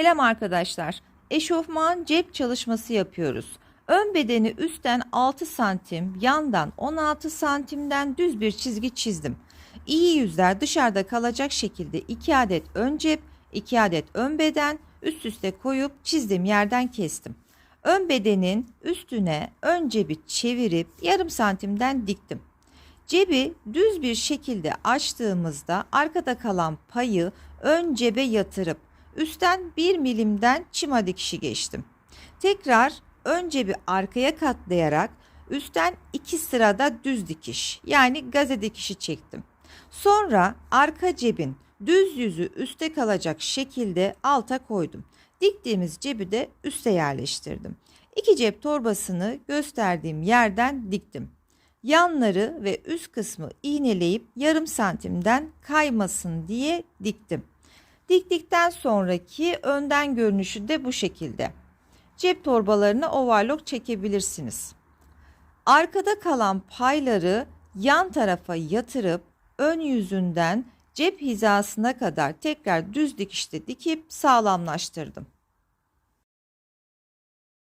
Selam arkadaşlar. Eşofman cep çalışması yapıyoruz. Ön bedeni üstten 6 santim, yandan 16 santimden düz bir çizgi çizdim. İyi yüzler dışarıda kalacak şekilde 2 adet ön cep, 2 adet ön beden üst üste koyup çizdiğim yerden kestim. Ön bedenin üstüne ön cebi çevirip yarım santimden diktim. Cebi düz bir şekilde açtığımızda arkada kalan payı ön cebe yatırıp üstten 1 milimden çima dikişi geçtim. Tekrar ön cebi arkaya katlayarak üstten 2 sırada düz dikiş yani gaze dikişi çektim. Sonra arka cebin düz yüzü üste kalacak şekilde alta koydum. Diktiğimiz cebi de üste yerleştirdim. İki cep torbasını gösterdiğim yerden diktim. Yanları ve üst kısmı iğneleyip yarım santimden kaymasın diye diktim. Diktikten sonraki önden görünüşü de bu şekilde. Cep torbalarına overlock çekebilirsiniz. Arkada kalan payları yan tarafa yatırıp ön yüzünden cep hizasına kadar tekrar düz dikişte dikip sağlamlaştırdım.